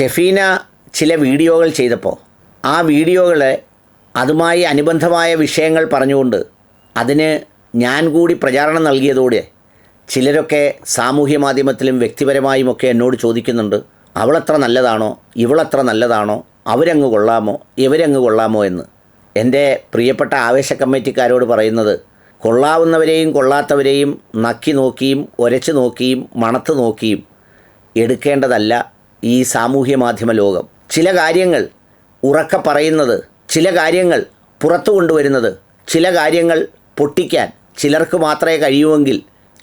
ഷെഫീന ചില വീഡിയോകൾ ചെയ്തപ്പോൾ ആ വീഡിയോകളെ അതുമായി അനുബന്ധമായ വിഷയങ്ങൾ പറഞ്ഞുകൊണ്ട് അതിന് ഞാൻ കൂടി പ്രചാരണം നൽകിയതോടെ ചിലരൊക്കെ സാമൂഹ്യ മാധ്യമത്തിലും വ്യക്തിപരമായുമൊക്കെ എന്നോട് ചോദിക്കുന്നുണ്ട് അവളത്ര നല്ലതാണോ? ഇവളത്ര നല്ലതാണോ? അവരങ്ങ് കൊള്ളാമോ? ഇവരങ്ങ് കൊള്ളാമോ? എന്ന്. എന്റെ പ്രിയപ്പെട്ട ആവേശ കമ്മിറ്റിക്കാരോട് പറയുന്നത് കൊള്ളാവുന്നവരെയും കൊള്ളാത്തവരെയും നക്കി നോക്കിയും ഒരച്ചു നോക്കിയും മണത്ത് നോക്കിയും എടുക്കേണ്ടതല്ല. ഈ സാമൂഹ്യ മാധ്യമ ലോകം. ചില കാര്യങ്ങൾ ഉറക്ക പറയുന്നത് ചില കാര്യങ്ങൾ പുറത്തു കൊണ്ടുവരുന്നത് ചില കാര്യങ്ങൾ പൊട്ടിക്കാൻ ചിലർക്ക് മാത്രമേ കഴിയുമെങ്കിൽ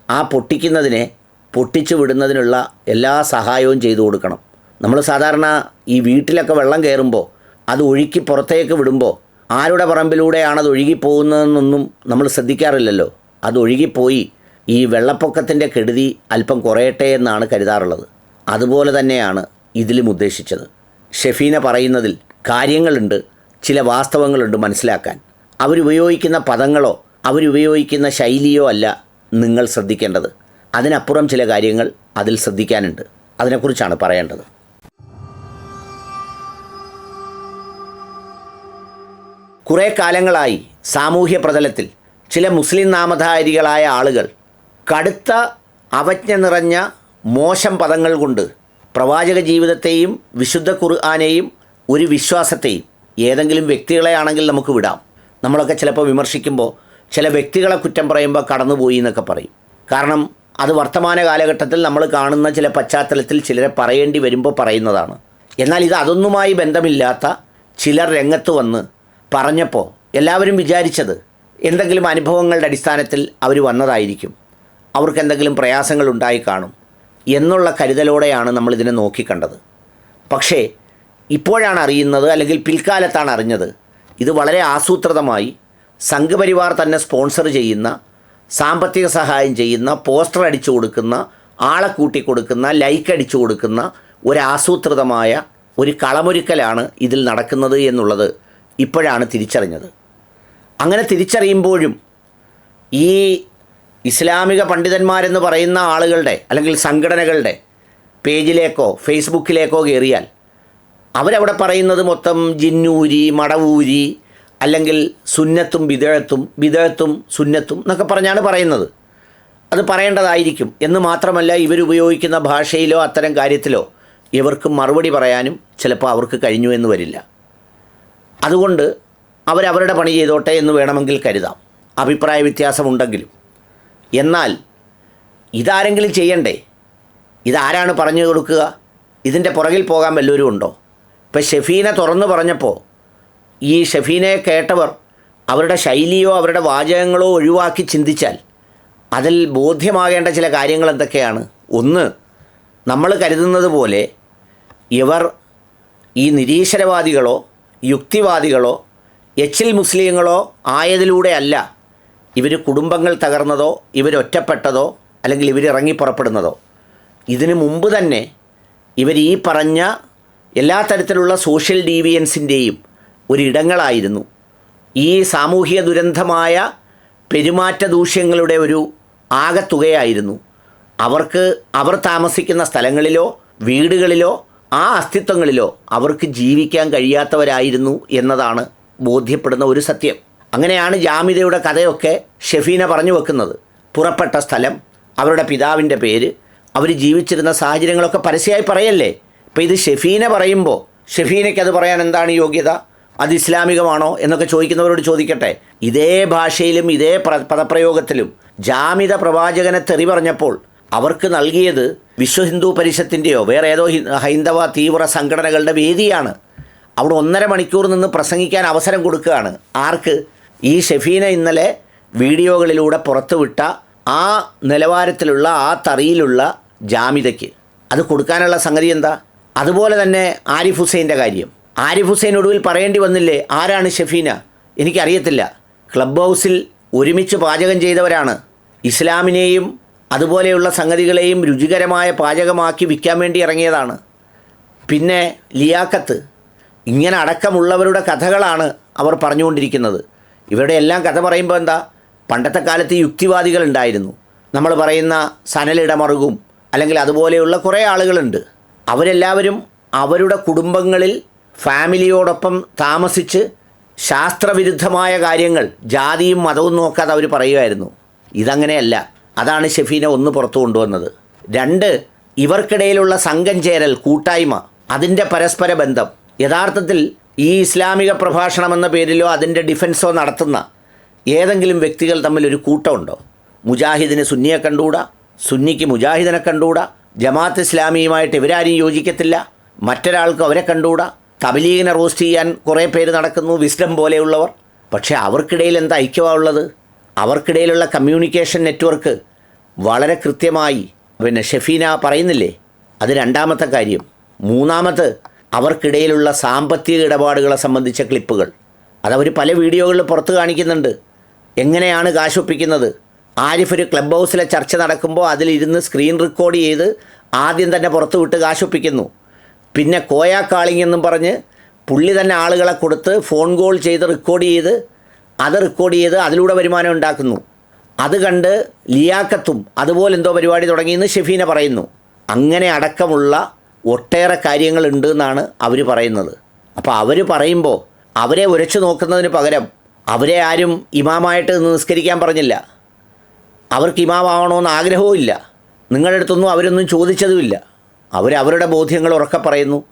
ആ പൊട്ടിക്കുന്നതിനെ പൊട്ടിച്ചു വിടുന്നതിനുള്ള എല്ലാ സഹായവും ചെയ്തു കൊടുക്കണം. നമ്മൾ സാധാരണ ഈ വീട്ടിലൊക്കെ വെള്ളം കയറുമ്പോൾ അത് ഒഴുക്കി പുറത്തേക്ക് വിടുമ്പോൾ ആരുടെ പറമ്പിലൂടെയാണ് അത് ഒഴുകിപ്പോകുന്നതെന്നൊന്നും നമ്മൾ ശ്രദ്ധിക്കാറില്ലല്ലോ. അത് ഒഴുകിപ്പോയി ഈ വെള്ളപ്പൊക്കത്തിന്റെ കെടുതി അല്പം കുറയട്ടെ എന്നാണ് കരുതാറുള്ളത്. അതുപോലെ തന്നെയാണ് ഇതിലും ഉദ്ദേശിച്ചത്. ഷെഫീന പറയുന്നതിൽ കാര്യങ്ങളുണ്ട് ചില വാസ്തവങ്ങളുണ്ട് മനസ്സിലാക്കാൻ. അവരുപയോഗിക്കുന്ന പദങ്ങളോ അവരുപയോഗിക്കുന്ന ശൈലിയോ അല്ല നിങ്ങൾ ശ്രദ്ധിക്കേണ്ടത്. അതിനപ്പുറം ചില കാര്യങ്ങൾ അതിൽ ശ്രദ്ധിക്കാനുണ്ട്. അതിനെക്കുറിച്ചാണ് പറയേണ്ടത്. കുറേ കാലങ്ങളായി സാമൂഹ്യ പ്രതലത്തിൽ ചില മുസ്ലിം നാമധാരികളായ ആളുകൾ കടുത്ത അവജ്ഞ നിറഞ്ഞ മോശം പദങ്ങൾ കൊണ്ട് പ്രവാചക ജീവിതത്തെയും വിശുദ്ധ ഖുർആാനെയും ഒരു വിശ്വാസത്തെയും ഏതെങ്കിലും വ്യക്തികളെ ആണെങ്കിൽ നമുക്ക് വിടാം. നമ്മളൊക്കെ ചിലപ്പോൾ വിമർശിക്കുമ്പോൾ ചില വ്യക്തികളെ കുറ്റം പറയുമ്പോൾ കടന്നുപോയി എന്നൊക്കെ പറയും. കാരണം അത് വർത്തമാന കാലഘട്ടത്തിൽ നമ്മൾ കാണുന്ന ചില പശ്ചാത്തലത്തിൽ ചിലരെ പറയേണ്ടി വരുമ്പോൾ പറയുന്നതാണ്. എന്നാൽ ഇത് അതൊന്നുമായി ബന്ധമില്ലാത്ത ചിലർ രംഗത്ത് വന്ന് പറഞ്ഞപ്പോൾ എല്ലാവരും വിചാരിച്ചത് എന്തെങ്കിലും അനുഭവങ്ങളുടെ അടിസ്ഥാനത്തിൽ അവർ വന്നതായിരിക്കും. അവർക്ക് എന്തെങ്കിലും പ്രയാസങ്ങൾ ഉണ്ടായി കാണും. എന്നുള്ള കരുതലോടെയാണ് നമ്മൾ ഇതിനെ നോക്കിക്കണ്ടത്. പക്ഷേ ഇപ്പോഴാണ് അറിയുന്നത് അല്ലെങ്കിൽ പിൽക്കാലത്താണ് അറിഞ്ഞത്. ഇത് വളരെ ആസൂത്രിതമായി സംഘപരിവാർ തന്നെ സ്പോൺസർ ചെയ്യുന്ന സാമ്പത്തിക സഹായം ചെയ്യുന്ന പോസ്റ്റർ അടിച്ചു കൊടുക്കുന്ന ആളെ കൂട്ടി കൊടുക്കുന്ന ലൈക്ക് അടിച്ചു കൊടുക്കുന്ന ഒരു ആസൂത്രിതമായ ഒരു കളമൊരുക്കലാണ് ഇതിൽ നടക്കുന്നത് എന്നുള്ളത് ഇപ്പോഴാണ് തിരിച്ചറിഞ്ഞത്. അങ്ങനെ തിരിച്ചറിയുമ്പോഴും ഈ ഇസ്ലാമിക പണ്ഡിതന്മാരെന്ന് പറയുന്ന ആളുകളുടെ അല്ലെങ്കിൽ സംഘടനകളുടെ പേജിലേക്കോ ഫേസ്ബുക്കിലേക്കോ കയറിയാൽ അവരവിടെ പറയുന്നത് മൊത്തം ജിന്നൂരി മടവൂരി അല്ലെങ്കിൽ സുന്നത്തും വിദേഴത്തും വിദേഴത്തും സുന്നത്തും എന്നൊക്കെ പറഞ്ഞാണ് പറയുന്നത്. അത് പറയേണ്ടതായിരിക്കും എന്ന് മാത്രമല്ല ഇവരുപയോഗിക്കുന്ന ഭാഷയിലോ അത്തരം കാര്യത്തിലോ ഇവർക്ക് മറുപടി പറയാനും ചിലപ്പോൾ അവർക്ക് കഴിഞ്ഞു എന്ന് വരില്ല. അതുകൊണ്ട് അവരവരുടെ പണി ചെയ്തോട്ടെ എന്ന് വേണമെങ്കിൽ കരുതാം. അഭിപ്രായ വ്യത്യാസമുണ്ടെങ്കിലും. എന്നാൽ ഇതാരെങ്കിലും ചെയ്യണ്ടേ? ഇതാരാണ് പറഞ്ഞു കൊടുക്കുക? ഇതിന്റെ പുറകിൽ പോകാൻ വല്ലവരും ഉണ്ടോ? ഇപ്പം ഷെഫീനെ തുറന്നു പറഞ്ഞപ്പോൾ ഈ ഷെഫീനെ കേട്ടവർ അവരുടെ ശൈലിയോ അവരുടെ വാചകങ്ങളോ ഒഴിവാക്കി ചിന്തിച്ചാൽ അതിൽ ബോധ്യമാകേണ്ട ചില കാര്യങ്ങൾ എന്തൊക്കെയാണ്? ഒന്ന് നമ്മൾ കരുതുന്നത് പോലെ ഇവർ ഈ നിരീശ്വരവാദികളോ യുക്തിവാദികളോ എച്ചിൽ മുസ്ലിങ്ങളോ ആയതിലൂടെ അല്ല. ഇവർ കുടുംബങ്ങൾ തകർന്നതോ ഇവരൊറ്റപ്പെട്ടതോ അല്ലെങ്കിൽ ഇവർ ഇറങ്ങി പുറപ്പെടുന്നതോ. ഇതിനു മുമ്പ് തന്നെ ഇവർ ഈ പറഞ്ഞ എല്ലാ തരത്തിലുള്ള സോഷ്യൽ ഡീവിയൻസിന്റെയും ഒരിടങ്ങളായിരുന്നു ഈ സാമൂഹിക ദുരന്തമായ പെരുമാറ്റ ദൂഷ്യങ്ങളുടെ ഒരു ആകത്തുകയായിരുന്നു. അവർക്ക് അവർ താമസിക്കുന്ന സ്ഥലങ്ങളിലോ വീടുകളിലോ ആ അസ്തിത്വങ്ങളിലോ അവർക്ക് ജീവിക്കാൻ കഴിയാത്തവരായിരുന്നു എന്നതാണ് ബോധ്യപ്പെടുന്ന ഒരു സത്യം. അങ്ങനെയാണ് ജാമിതയുടെ കഥയൊക്കെ ഷെഫീന പറഞ്ഞു വെക്കുന്നത്. പുറപ്പെട്ട സ്ഥലം അവരുടെ പിതാവിന്റെ പേര് അവർ ജീവിച്ചിരുന്ന സാഹചര്യങ്ങളൊക്കെ പരസ്യമായി പറയല്ലേ? ഇപ്പം ഇത് ഷെഫീന പറയുമ്പോൾ ഷെഫീനയ്ക്ക് അത് പറയാൻ എന്താണ് യോഗ്യത? അത് ഇസ്ലാമികമാണോ എന്നൊക്കെ ചോദിക്കുന്നവരോട് ചോദിക്കട്ടെ. ഇതേ ഭാഷയിലും ഇതേ പ്ര പദപ്രയോഗത്തിലും ജാമിത പ്രവാചകനെ തെറി പറഞ്ഞപ്പോൾ അവർക്ക് നൽകിയത് വിശ്വ ഹിന്ദു പരിഷത്തിന്റെയോ വേറെ ഏതോ ഹൈന്ദവ തീവ്ര സംഘടനകളുടെ വേദിയാണ്. അവിടെ ഒന്നര മണിക്കൂർ നിന്ന് പ്രസംഗിക്കാൻ അവസരം കൊടുക്കുകയാണ്. ആർക്ക്? ഈ ഷെഫീന ഇന്നലെ വീഡിയോകളിലൂടെ പുറത്തുവിട്ട ആ നിലവാരത്തിലുള്ള ആ തറിയിലുള്ള ജാമിതയ്ക്ക്. അത് കൊടുക്കാനുള്ള സംഗതി എന്താ? അതുപോലെ തന്നെ ആരിഫ് ഹുസൈന്റെ കാര്യം. ആരിഫ് ഹുസൈൻ ഒടുവിൽ പറയേണ്ടി വന്നില്ലേ ആരാണ് ഷെഫീന? എനിക്കറിയത്തില്ല. ക്ലബ് ഹൗസിൽ ഒരുമിച്ച് പാചകം ചെയ്തവരാണ്. ഇസ്ലാമിനെയും അതുപോലെയുള്ള സംഗതികളെയും രുചികരമായ പാചകമാക്കി വിൽക്കാൻ വേണ്ടി ഇറങ്ങിയതാണ്. പിന്നെ ലിയാക്കത്ത് ഇങ്ങനെ അടക്കമുള്ളവരുടെ കഥകളാണ് അവർ പറഞ്ഞുകൊണ്ടിരിക്കുന്നത്. ഇവരുടെ എല്ലാം കഥ പറയുമ്പോൾ എന്താ? പണ്ടത്തെ കാലത്ത് യുക്തിവാദികൾ ഉണ്ടായിരുന്നു. നമ്മൾ പറയുന്ന സനലിടമറുകും അല്ലെങ്കിൽ അതുപോലെയുള്ള കുറേ ആളുകളുണ്ട്. അവരെല്ലാവരും അവരുടെ കുടുംബങ്ങളിൽ ഫാമിലിയോടൊപ്പം താമസിച്ച് ശാസ്ത്രവിരുദ്ധമായ കാര്യങ്ങൾ ജാതിയും മതവും നോക്കാതെ അവർ പറയുമായിരുന്നു ഇതങ്ങനെയല്ല. അതാണ് ഷെഫീനെ ഒന്ന് പുറത്തു കൊണ്ടുവന്നത്. രണ്ട് ഇവർക്കിടയിലുള്ള സംഘം ചേരൽ കൂട്ടായ്മ അതിന്റെ പരസ്പര ബന്ധം. യഥാർത്ഥത്തിൽ ഈ ഇസ്ലാമിക പ്രഭാഷണം എന്ന പേരിലോ അതിന്റെ ഡിഫൻസോ നടത്തുന്ന ഏതെങ്കിലും വ്യക്തികൾ തമ്മിൽ ഒരു കൂട്ടമുണ്ടോ? മുജാഹിദിന് സുന്നിയെ കണ്ടുകൂടാ? സുന്നിക്ക് മുജാഹിദിനെ കണ്ടുകൂടാ? ജമാഅത്ത് ഇസ്ലാമിയുമായിട്ട് ഇവരാരും യോജിക്കത്തില്ല? മറ്റൊരാൾക്ക് അവരെ കണ്ടുകൂടാ? തബലീഗിനെ റോസ്റ്റ് ചെയ്യാൻ കുറേ പേര് നടക്കുന്നു വിസ്ഡം പോലെയുള്ളവർ. പക്ഷേ അവർക്കിടയിൽ എന്താ ഐക്യമാണ് ഉള്ളത്? അവർക്കിടയിലുള്ള കമ്മ്യൂണിക്കേഷൻ നെറ്റ്വർക്ക് വളരെ കൃത്യമായി പിന്നെ ഷെഫീന പറയുന്നില്ലേ? അത് രണ്ടാമത്തെ കാര്യം. മൂന്നാമത് അവർക്കിടയിലുള്ള സാമ്പത്തിക ഇടപാടുകളെ സംബന്ധിച്ച ക്ലിപ്പുകൾ. അതവർ പല വീഡിയോകളിൽ പുറത്ത് കാണിക്കുന്നുണ്ട്. എങ്ങനെയാണ് കാശൊപ്പിക്കുന്നത്? ആരിഫ് ഒരു ക്ലബ് ഹൗസിലെ ചർച്ച നടക്കുമ്പോൾ അതിലിരുന്ന് സ്ക്രീൻ റെക്കോർഡ് ചെയ്ത് ആദ്യം തന്നെ പുറത്തുവിട്ട് കാശൊപ്പിക്കുന്നു. പിന്നെ കോയ കാളിങ് എന്നും പറഞ്ഞ് പുള്ളി തന്നെ ആളുകളെ കൊടുത്ത് ഫോൺ കോൾ ചെയ്ത് റെക്കോർഡ് ചെയ്ത് അത് റെക്കോർഡ് ചെയ്ത് അതിലൂടെ വരുമാനം ഉണ്ടാക്കുന്നു. അത് കണ്ട് ലിയാക്കത്തും അതുപോലെ എന്തോ പരിപാടി തുടങ്ങിയെന്ന് ഷെഫീന പറയുന്നു. അങ്ങനെ അടക്കമുള്ള ഒട്ടേറെ കാര്യങ്ങളുണ്ട് എന്നാണ് അവർ പറയുന്നത്. അപ്പോൾ അവർ പറയുമ്പോൾ അവരെ ഉരച്ചു നോക്കുന്നതിന് പകരം അവരെ ആരും ഇമാമായിട്ട് നിസ്കരിക്കാൻ പറഞ്ഞില്ല. അവർക്ക് ഇമാമാവണമെന്ന് ആഗ്രഹവും ഇല്ല. നിങ്ങളുടെ അടുത്തൊന്നും അവരൊന്നും ചോദിച്ചതുമില്ല. അവരവരുടെ ബോധ്യങ്ങൾ ഉറക്കെ പറയുന്നു.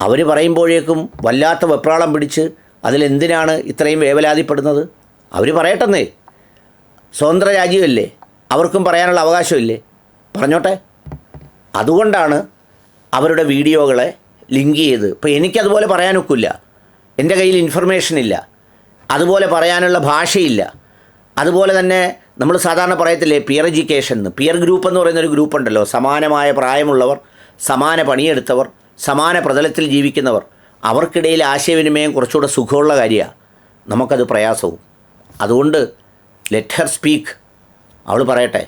അവർ പറയുമ്പോഴേക്കും വല്ലാത്ത വെപ്രാളം പിടിച്ച് അതിലെന്തിനാണ് ഇത്രയും വേവലാതിപ്പെടുന്നത്? അവർ പറയട്ടെന്നേ. സ്വതന്ത്ര രാജ്യമല്ലേ? അവർക്കും പറയാനുള്ള അവകാശമില്ലേ? പറഞ്ഞോട്ടെ. അതുകൊണ്ടാണ് അവരുടെ വീഡിയോകളെ ലിങ്ക് ചെയ്ത് ഇപ്പോൾ എനിക്കതുപോലെ പറയാനൊക്കില്ല. എന്റെ കയ്യിൽ ഇൻഫർമേഷൻ ഇല്ല അതുപോലെ പറയാനുള്ള ഭാഷയില്ല. അതുപോലെ തന്നെ നമ്മൾ സാധാരണ പറയത്തില്ലേ പിയർ എഡ്യൂക്കേഷൻ എന്ന്. പിയർ ഗ്രൂപ്പ് എന്ന് പറയുന്ന ഒരു ഗ്രൂപ്പ് ഉണ്ടല്ലോ. സമാനമായ പ്രായമുള്ളവർ സമാന പണിയെടുത്തവർ സമാന പ്രതലത്തിൽ ജീവിക്കുന്നവർ അവർക്കിടയിൽ ആശയവിനിമയം കുറച്ചുകൂടെ സുഖമുള്ള കാര്യമാണ് നമുക്കത് പ്രയാസവും. അതുകൊണ്ട് ലെറ്റ് ഹർ സ്പീക്ക് അവൾ പറയട്ടെ.